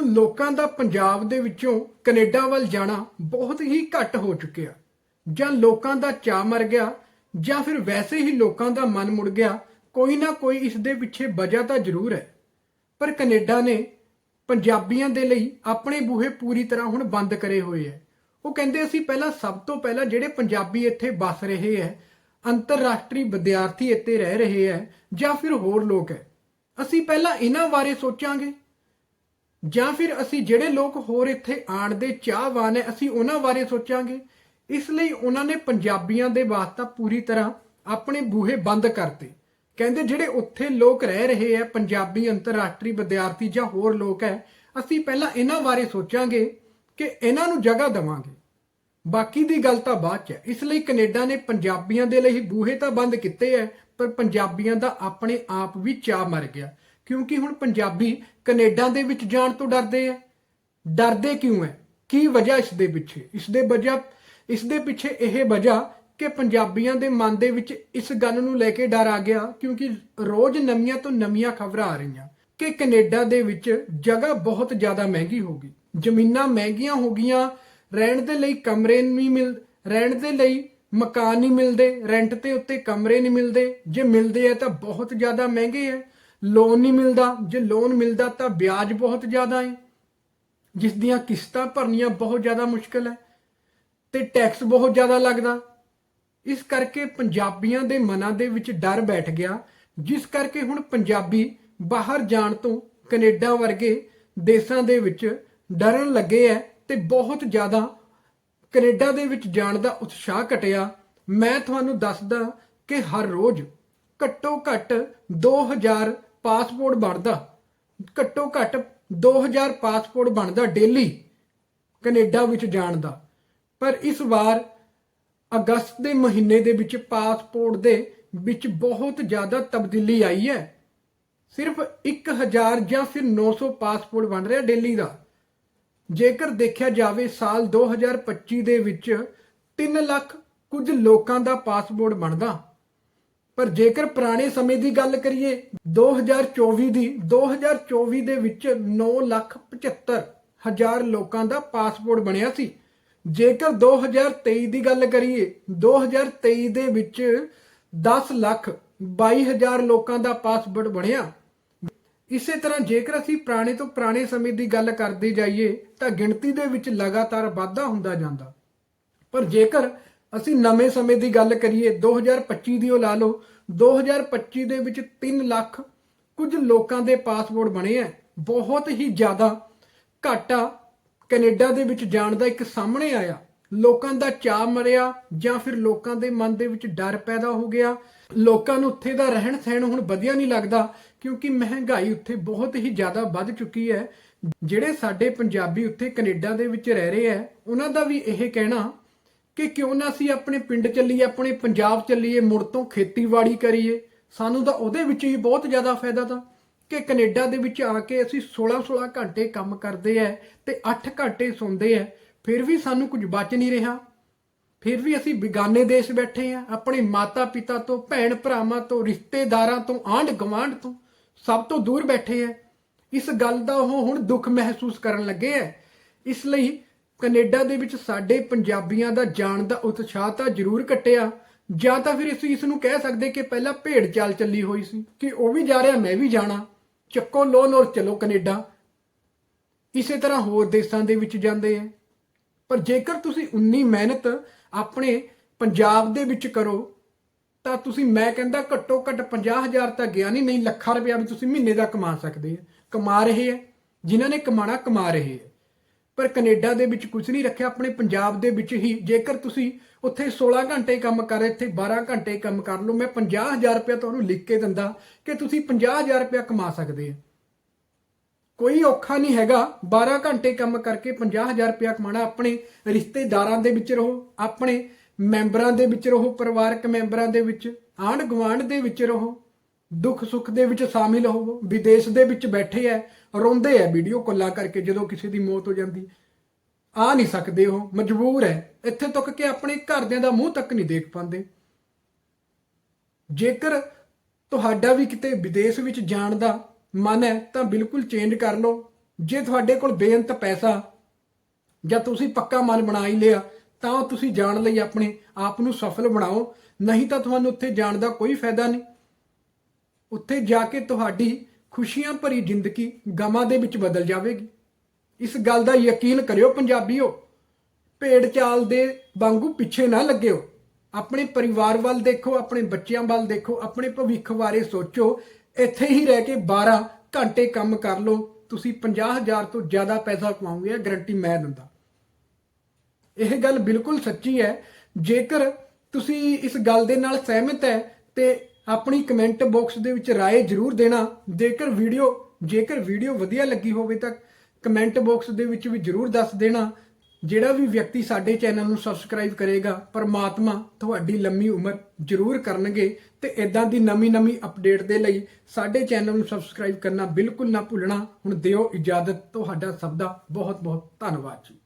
ਹੁਣ ਲੋਕਾਂ ਦਾ ਪੰਜਾਬ ਦੇ ਵਿੱਚੋਂ ਕੈਨੇਡਾ ਵੱਲ ਜਾਣਾ ਬਹੁਤ ਹੀ ਘੱਟ ਹੋ ਚੁੱਕਿਆ। ਜਾਂ ਲੋਕਾਂ ਦਾ ਚਾਅ ਮਰ ਗਿਆ, ਜਾਂ ਫਿਰ ਵੈਸੇ ਹੀ ਲੋਕਾਂ ਦਾ ਮਨ ਮੁੜ ਗਿਆ, ਕੋਈ ਨਾ ਕੋਈ ਇਸ ਦੇ ਪਿੱਛੇ ਵਜ੍ਹਾ ਤਾਂ ਜ਼ਰੂਰ ਹੈ। ਪਰ ਕੈਨੇਡਾ ਨੇ ਪੰਜਾਬੀਆਂ ਦੇ ਲਈ ਆਪਣੇ ਬੂਹੇ ਪੂਰੀ ਤਰ੍ਹਾਂ ਹੁਣ ਬੰਦ ਕਰੇ ਹੋਏ ਹੈ। ਉਹ ਕਹਿੰਦੇ ਅਸੀਂ ਪਹਿਲਾਂ ਸਭ ਤੋਂ ਪਹਿਲਾਂ ਜਿਹੜੇ ਪੰਜਾਬੀ ਇੱਥੇ ਵੱਸ ਰਹੇ ਹੈ, ਅੰਤਰਰਾਸ਼ਟਰੀ ਵਿਦਿਆਰਥੀ ਇੱਥੇ ਰਹਿ ਰਹੇ ਹੈ, ਜਾਂ ਫਿਰ ਹੋਰ ਲੋਕ ਹੈ, ਅਸੀਂ ਪਹਿਲਾਂ ਇਹਨਾਂ ਬਾਰੇ ਸੋਚਾਂਗੇ। ਜਾਂ ਫਿਰ ਅਸੀਂ ਜਿਹੜੇ ਲੋਕ ਹੋਰ ਇੱਥੇ ਆਣ ਦੇ ਚਾਹਵਾਨ ਹੈ ਅਸੀਂ ਉਹਨਾਂ ਬਾਰੇ ਸੋਚਾਂਗੇ। ਇਸ ਲਈ ਉਹਨਾਂ ਨੇ ਪੰਜਾਬੀਆਂ ਦੇ ਵਾਸਤਾ ਪੂਰੀ ਤਰ੍ਹਾਂ ਆਪਣੇ ਬੂਹੇ ਬੰਦ ਕਰਤੇ। ਕਹਿੰਦੇ ਜਿਹੜੇ ਉੱਥੇ ਲੋਕ ਰਹਿ ਰਹੇ ਹੈ ਪੰਜਾਬੀ ਅੰਤਰਰਾਸ਼ਟਰੀ ਵਿਦਿਆਰਥੀ ਜਾਂ ਹੋਰ ਲੋਕ ਹੈ ਅਸੀਂ ਪਹਿਲਾਂ ਇਹਨਾਂ ਬਾਰੇ ਸੋਚਾਂਗੇ ਕਿ ਇਹਨਾਂ ਨੂੰ ਜਗ੍ਹਾ ਦੇਵਾਂਗੇ। ਬਾਕੀ ਦੀ ਗੱਲ ਤਾਂ ਬਾਅਦ ਚ ਹੈ ਇਸ ਲਈ ਕੈਨੇਡਾ ਨੇ ਪੰਜਾਬੀਆਂ ਦੇ ਲਈ ਬੂਹੇ ਤਾਂ ਬੰਦ ਕੀਤੇ ਐ, ਪਰ ਪੰਜਾਬੀਆਂ ਦਾ ਆਪਣੇ ਆਪ ਵੀ ਚਾਹ ਮਰ ਗਿਆ। ਕਿਉਂਕਿ ਹੁਣ ਪੰਜਾਬੀ ਕੈਨੇਡਾ ਦੇ ਵਿੱਚ ਜਾਣ ਤੋਂ ਡਰਦੇ ਐ ਡਰਦੇ ਕਿਉਂ ਹੈ ਕੀ ਵਜ੍ਹਾ ਇਸ ਦੇ ਪਿੱਛੇ? ਇਸ ਦੇ ਵਜ੍ਹਾ, ਇਸ ਦੇ ਪਿੱਛੇ ਇਹ ਵਜ੍ਹਾ ਕਿ ਪੰਜਾਬੀਆਂ ਦੇ ਮਨ ਦੇ ਵਿੱਚ ਇਸ ਗੱਲ ਨੂੰ ਲੈ ਕੇ ਡਰ ਆ ਗਿਆ ਕਿਉਂਕਿ ਰੋਜ਼ ਨਵੀਆਂ ਤੋਂ ਨਵੀਆਂ ਖਬਰਾਂ ਆ ਰਹੀਆਂ ਕਿ ਕੈਨੇਡਾ ਦੇ ਵਿੱਚ ਜਗ੍ਹਾ ਬਹੁਤ ਜ਼ਿਆਦਾ ਮਹਿੰਗੀ ਹੋ ਗਈ। ਜ਼ਮੀਨਾਂ ਮਹਿੰਗੀਆਂ ਹੋ ਗਈਆਂ, ਰਹਿਣ ਦੇ ਲਈ ਕਮਰੇ ਨਹੀਂ ਮਿਲ, ਰਹਿਣ ਦੇ ਲਈ ਮਕਾਨ ਨਹੀਂ ਮਿਲਦੇ, ਰੈਂਟ ਤੇ ਉੱਤੇ ਕਮਰੇ ਨਹੀਂ ਮਿਲਦੇ। ਜੇ ਮਿਲਦੇ ਆ ਤਾਂ ਬਹੁਤ ਜ਼ਿਆਦਾ ਮਹਿੰਗੇ ਆ। ਲੋਨ ਨਹੀਂ ਮਿਲਦਾ। ਜੇ ਲੋਨ ਮਿਲਦਾ ਤਾਂ ਵਿਆਜ ਬਹੁਤ ਜ਼ਿਆਦਾ ਹੈ। ਜਿਸ ਦੀਆਂ ਕਿਸ਼ਤਾਂ ਭਰਨੀਆਂ ਬਹੁਤ ਜ਼ਿਆਦਾ ਮੁਸ਼ਕਲ ਹੈ ਤੇ ਟੈਕਸ ਬਹੁਤ ਜ਼ਿਆਦਾ ਲੱਗਦਾ। ਇਸ ਕਰਕੇ ਪੰਜਾਬੀਆਂ ਦੇ ਮਨਾਂ ਦੇ ਵਿੱਚ ਡਰ ਬੈਠ ਗਿਆ, ਜਿਸ ਕਰਕੇ ਹੁਣ ਪੰਜਾਬੀ ਬਾਹਰ ਜਾਣ ਤੋਂ ਕੈਨੇਡਾ ਵਰਗੇ ਦੇਸ਼ਾਂ ਦੇ ਵਿੱਚ ਡਰਨ ਲੱਗੇ ਐ ਤੇ ਬਹੁਤ ਜ਼ਿਆਦਾ ਕੈਨੇਡਾ ਦੇ ਵਿੱਚ ਜਾਣ ਦਾ ਉਤਸ਼ਾਹ ਘਟਿਆ। ਮੈਂ ਤੁਹਾਨੂੰ ਦੱਸਦਾ ਕਿ ਹਰ ਰੋਜ਼ ਘੱਟੋ ਘੱਟ 2000 ਪਾਸਪੋਰਟ ਬਣਦਾ। ਘੱਟੋ ਘੱਟ 2000 ਪਾਸਪੋਰਟ ਬਣਦਾ ਡੇਲੀ ਕੈਨੇਡਾ ਵਿੱਚ ਜਾਣ ਦਾ। ਪਰ ਇਸ ਵਾਰ ਅਗਸਤ ਦੇ ਮਹੀਨੇ ਦੇ ਵਿੱਚ ਪਾਸਪੋਰਟ ਦੇ ਵਿੱਚ ਬਹੁਤ ਜ਼ਿਆਦਾ ਤਬਦੀਲੀ ਆਈ ਹੈ। ਸਿਰਫ 1000 ਜਾਂ ਫਿਰ 900 ਪਾਸਪੋਰਟ ਬਣ ਰਿਹਾ ਡੇਲੀ ਦਾ। ਜੇਕਰ ਦੇਖਿਆ ਜਾਵੇ ਸਾਲ 2025 ਦੇ ਵਿੱਚ 3 ਲੱਖ ਕੁਝ ਲੋਕਾਂ ਦਾ ਪਾਸਪੋਰਟ ਬਣਦਾ। ਪਰ ਜੇਕਰ ਪੁਰਾਣੇ ਸਮੇਂ ਦੀ ਗੱਲ ਕਰੀਏ 2024 ਦੀ 2024 ਦੇ ਵਿੱਚ 9 ਲੱਖ 75 ਹਜ਼ਾਰ ਲੋਕਾਂ ਦਾ ਪਾਸਪੋਰਟ ਬਣਿਆ ਸੀ। ਜੇਕਰ 2023 ਦੀ ਗੱਲ ਕਰੀਏ 2023 ਦੇ ਵਿੱਚ 10 ਲੱਖ 22 ਹਜ਼ਾਰ ਲੋਕਾਂ ਦਾ ਪਾਸਪੋਰਟ ਬਣਿਆ। ਇਸੇ ਤਰ੍ਹਾਂ ਜੇਕਰ ਅਸੀਂ ਪੁਰਾਣੇ ਤੋਂ ਪੁਰਾਣੇ ਸਮੇਂ ਦੀ ਗੱਲ ਕਰਦੇ ਜਾਈਏ, ਤਾਂ ਗਿਣਤੀ ਦੇ ਵਿੱਚ ਲਗਾਤਾਰ ਵਾਧਾ ਹੁੰਦਾ ਜਾਂਦਾ। ਪਰ ਜੇਕਰ ਅਸੀਂ ਨਵੇਂ ਸਮੇਂ ਦੀ ਗੱਲ ਕਰੀਏ 2025 ਦੀ ਉਹ ਲਾ ਲਓ 2025 ਦੇ ਵਿੱਚ 3 ਲੱਖ ਕੁਝ ਲੋਕਾਂ ਦੇ ਪਾਸਪੋਰਟ ਬਣੇ ਆ ਬਹੁਤ ਹੀ ਜ਼ਿਆਦਾ ਘਾਟਾ ਕੈਨੇਡਾ ਦੇ ਵਿੱਚ ਜਾਣ ਦਾ ਇੱਕ ਸਾਹਮਣੇ ਆਇਆ। ਲੋਕਾਂ ਦਾ ਚਾਹ ਮਰਿਆ ਜਾਂ ਫਿਰ ਲੋਕਾਂ ਦੇ ਮਨ ਦੇ ਵਿੱਚ ਡਰ ਪੈਦਾ ਹੋ ਗਿਆ। ਲੋਕਾਂ ਨੂੰ ਉੱਥੇ ਦਾ ਰਹਿਣ ਸਹਿਣ ਹੁਣ ਵਧੀਆ ਨਹੀਂ ਲੱਗਦਾ, ਕਿਉਂਕਿ ਮਹਿੰਗਾਈ ਉੱਥੇ ਬਹੁਤ ਹੀ ਜ਼ਿਆਦਾ ਵੱਧ ਚੁੱਕੀ ਹੈ ਜਿਹੜੇ ਸਾਡੇ ਪੰਜਾਬੀ ਉੱਥੇ ਕੈਨੇਡਾ ਦੇ ਵਿੱਚ ਰਹਿ ਰਹੇ ਆ ਉਹਨਾਂ ਦਾ ਵੀ ਇਹ ਕਹਿਣਾ ਕਿ ਕਿਉਂ ਨਾ ਅਸੀਂ ਆਪਣੇ ਪਿੰਡ ਚੱਲੀਏ, ਆਪਣੇ ਪੰਜਾਬ ਚੱਲੀਏ, ਮੁੜ ਤੋਂ ਖੇਤੀਬਾੜੀ ਕਰੀਏ। ਸਾਨੂੰ ਤਾਂ ਉਹਦੇ ਵਿੱਚ ਹੀ ਬਹੁਤ ਜ਼ਿਆਦਾ ਫਾਇਦਾ ਤਾਂ ਕਿ ਕੈਨੇਡਾ ਦੇ ਵਿੱਚ ਆ ਕੇ ਅਸੀਂ 16-16 ਘੰਟੇ ਕੰਮ ਕਰਦੇ ਐ ਤੇ 8 ਘੰਟੇ ਸੌਂਦੇ ਐ। ਫਿਰ ਵੀ ਸਾਨੂੰ ਕੁਝ ਬਚ ਨਹੀਂ ਰਿਹਾ। ਫਿਰ ਵੀ ਅਸੀਂ ਬਿਗਾਨੇ ਦੇਸ਼ ਬੈਠੇ ਆ, ਆਪਣੇ ਮਾਤਾ ਪਿਤਾ ਤੋਂ ਭੈਣ ਭਰਾਵਾਂ ਤੋਂ, ਰਿਸ਼ਤੇਦਾਰਾਂ ਤੋਂ ਆਂਢ ਗਵਾਂਢ ਤੋਂ ਸਭ ਤੋਂ ਦੂਰ ਬੈਠੇ ਆ ਇਸ ਗੱਲ ਦਾ ਉਹ ਹੁਣ ਦੁੱਖ ਮਹਿਸੂਸ ਕਰਨ ਲੱਗੇ ਐ। ਇਸ ਲਈ ਕੈਨੇਡਾ ਦੇ ਵਿੱਚ ਸਾਡੇ ਪੰਜਾਬੀਆਂ ਦਾ ਜਾਣ ਦਾ ਉਤਸ਼ਾਹ ਤਾਂ ਜ਼ਰੂਰ ਘਟਿਆ। ਜਾਂ ਤਾਂ ਫਿਰ ਅਸੀਂ ਇਸ ਨੂੰ ਕਹਿ ਸਕਦੇ ਕਿ ਪਹਿਲਾਂ ਭੇਡ ਚਾਲ ਚੱਲੀ ਹੋਈ ਸੀ ਕਿ ਉਹ ਵੀ ਜਾ ਰਿਹਾ, ਮੈਂ ਵੀ ਜਾਣਾ। ਚੱਕੋ ਲੋਨ ਔਰ ਚਲੋ ਕੈਨੇਡਾ। ਇਸੇ ਤਰ੍ਹਾਂ ਹੋਰ ਦੇਸ਼ਾਂ ਦੇ ਵਿੱਚ ਜਾਂਦੇ ਆ। ਪਰ ਜੇਕਰ ਤੁਸੀਂ ਉਨੀ ਮਿਹਨਤ ਆਪਣੇ ਪੰਜਾਬ ਦੇ ਵਿੱਚ ਕਰੋ, ਤਾਂ ਤੁਸੀਂ, ਮੈਂ ਕਹਿੰਦਾ ਘੱਟੋ ਘੱਟ 50000 ਤਾਂ ਗਿਆ ਨਹੀਂ ਨਹੀਂ, ਲੱਖਾਂ ਰੁਪਇਆ ਵੀ ਤੁਸੀਂ ਮਹੀਨੇ ਦਾ ਕਮਾ ਸਕਦੇ ਆ। ਕਮਾ ਰਹੇ ਆ। ਜਿਨ੍ਹਾਂ ਨੇ ਕਮਾਣਾ ਕਮਾ ਰਹੇ ਆ। ਪਰ ਕੈਨੇਡਾ ਦੇ ਵਿੱਚ ਕੁਝ ਨਹੀਂ ਰੱਖਿਆ, ਆਪਣੇ ਪੰਜਾਬ ਦੇ ਵਿੱਚ ਹੀ। ਜੇਕਰ ਤੁਸੀਂ ਉੱਥੇ 16 ਘੰਟੇ ਕੰਮ ਕਰ, ਇੱਥੇ 12 ਘੰਟੇ ਕੰਮ ਕਰ ਲਓ, ਮੈਂ 50000 ਰੁਪਇਆ ਤੁਹਾਨੂੰ ਲਿਖ ਕੇ ਦਿੰਦਾ ਕਿ ਤੁਸੀਂ 50000 ਰੁਪਇਆ ਕਮਾ ਸਕਦੇ ਆ। ਕੋਈ ਔਖਾ ਨਹੀਂ ਹੈਗਾ 12 ਘੰਟੇ ਕੰਮ ਕਰਕੇ 50000 ਰੁਪਇਆ ਕਮਾਣਾ ਆਪਣੇ ਰਿਸ਼ਤੇਦਾਰਾਂ ਦੇ ਵਿੱਚ ਰਹੋ, ਆਪਣੇ ਮੈਂਬਰਾਂ ਦੇ ਵਿੱਚ ਰਹੋ, ਪਰਿਵਾਰਕ ਮੈਂਬਰਾਂ ਦੇ ਵਿੱਚ, ਆਂਢ ਗੁਆਂਢ ਦੇ ਵਿੱਚ ਰਹੋ। ਦੁੱਖ ਸੁੱਖ ਦੇ ਵਿੱਚ ਸ਼ਾਮਿਲ ਹੋਵੋ। ਵਿਦੇਸ਼ ਦੇ ਵਿੱਚ ਬੈਠੇ ਐ ਰੋਂਦੇ ਐ ਵੀਡੀਓ ਕਾਲਾਂ ਕਰਕੇ ਜਦੋਂ ਕਿਸੇ ਦੀ ਮੌਤ ਹੋ ਜਾਂਦੀ। ਆ ਨਹੀਂ ਸਕਦੇ ਉਹ, ਮਜਬੂਰ ਹੈ। ਇੱਥੇ ਤੱਕ ਕਿ ਆਪਣੇ ਘਰਦਿਆਂ ਦਾ ਮੂੰਹ ਤੱਕ ਨਹੀਂ ਦੇਖ ਪਾਉਂਦੇ। ਜੇਕਰ ਤੁਹਾਡਾ ਵੀ ਕਿਤੇ ਵਿਦੇਸ਼ ਵਿੱਚ ਜਾਣ ਦਾ ਮਨ ਹੈ, ਤਾਂ ਬਿਲਕੁਲ ਚੇਂਜ ਕਰ ਲਓ। ਜੇ ਤੁਹਾਡੇ ਕੋਲ ਬੇਅੰਤ ਪੈਸਾ ਜਾਂ ਤੁਸੀਂ ਪੱਕਾ ਮਨ ਬਣਾ ਹੀ ਲਿਆ, ਤਾਂ ਤੁਸੀਂ ਜਾਣ ਲਈ ਆਪਣੇ ਆਪ ਨੂੰ ਸਫਲ ਬਣਾਓ। ਨਹੀਂ ਤਾਂ ਤੁਹਾਨੂੰ ਉੱਥੇ ਜਾਣ ਦਾ ਕੋਈ ਫਾਇਦਾ ਨਹੀਂ। ਉੱਥੇ ਜਾ ਕੇ ਤੁਹਾਡੀ ਖੁਸ਼ੀਆਂ ਭਰੀ ਜ਼ਿੰਦਗੀ ਗਮਾਂ ਦੇ ਵਿੱਚ ਬਦਲ ਜਾਵੇਗੀ। ਇਸ ਗੱਲ ਦਾ ਯਕੀਨ ਕਰਿਓ ਪੰਜਾਬੀਓ, ਭੇਡ ਚਾਲ ਦੇ ਵਾਂਗੂ ਪਿੱਛੇ ਨਾ ਲੱਗਿਓ। ਆਪਣੇ ਪਰਿਵਾਰ ਵੱਲ ਦੇਖੋ, ਆਪਣੇ ਬੱਚਿਆਂ ਵੱਲ ਦੇਖੋ, ਆਪਣੇ ਭਵਿੱਖ ਬਾਰੇ ਸੋਚੋ। ਇੱਥੇ ਹੀ ਰਹਿ ਕੇ 12 ਘੰਟੇ ਕੰਮ ਕਰ ਲਓ। ਤੁਸੀਂ 50000 ਤੋਂ ਜ਼ਿਆਦਾ ਪੈਸਾ ਕਮਾਉਂਗੇ ਗਰੰਟੀ ਮੈਂ ਦਿੰਦਾ। ਇਹ ਗੱਲ ਬਿਲਕੁਲ ਸੱਚੀ ਹੈ। ਜੇਕਰ ਤੁਸੀਂ ਇਸ ਗੱਲ ਦੇ ਨਾਲ ਸਹਿਮਤ ਹੈ ਤੇ ਆਪਣੀ ਕਮੈਂਟ ਬਾਕਸ ਦੇ ਵਿੱਚ ਰਾਏ ਜ਼ਰੂਰ ਦੇਣਾ। ਜੇਕਰ ਵੀਡੀਓ ਜੇਕਰ ਵੀਡੀਓ ਵਧੀਆ ਲੱਗੀ ਹੋਵੇ ਤਾਂ ਕਮੈਂਟ ਬਾਕਸ ਦੇ ਵਿੱਚ ਵੀ ਜ਼ਰੂਰ ਦੱਸ ਦੇਣਾ। ਜਿਹੜਾ ਵੀ ਵਿਅਕਤੀ ਸਾਡੇ ਚੈਨਲ ਨੂੰ ਸਬਸਕ੍ਰਾਈਬ ਕਰੇਗਾ, ਪਰਮਾਤਮਾ ਤੁਹਾਡੀ ਲੰਮੀ ਉਮਰ ਜ਼ਰੂਰ ਕਰਨਗੇ ਤੇ ਇਦਾਂ ਦੀ ਨਵੀਂ-ਨਵੀਂ ਅਪਡੇਟ ਦੇ ਲਈ ਸਾਡੇ ਚੈਨਲ ਨੂੰ ਸਬਸਕ੍ਰਾਈਬ ਕਰਨਾ ਬਿਲਕੁਲ ਨਾ ਭੁੱਲਣਾ। ਹੁਣ ਦਿਓ ਇਜਾਜ਼ਤ। ਤੁਹਾਡਾ ਸਭ ਦਾ ਬਹੁਤ-ਬਹੁਤ ਧੰਨਵਾਦ ਜੀ।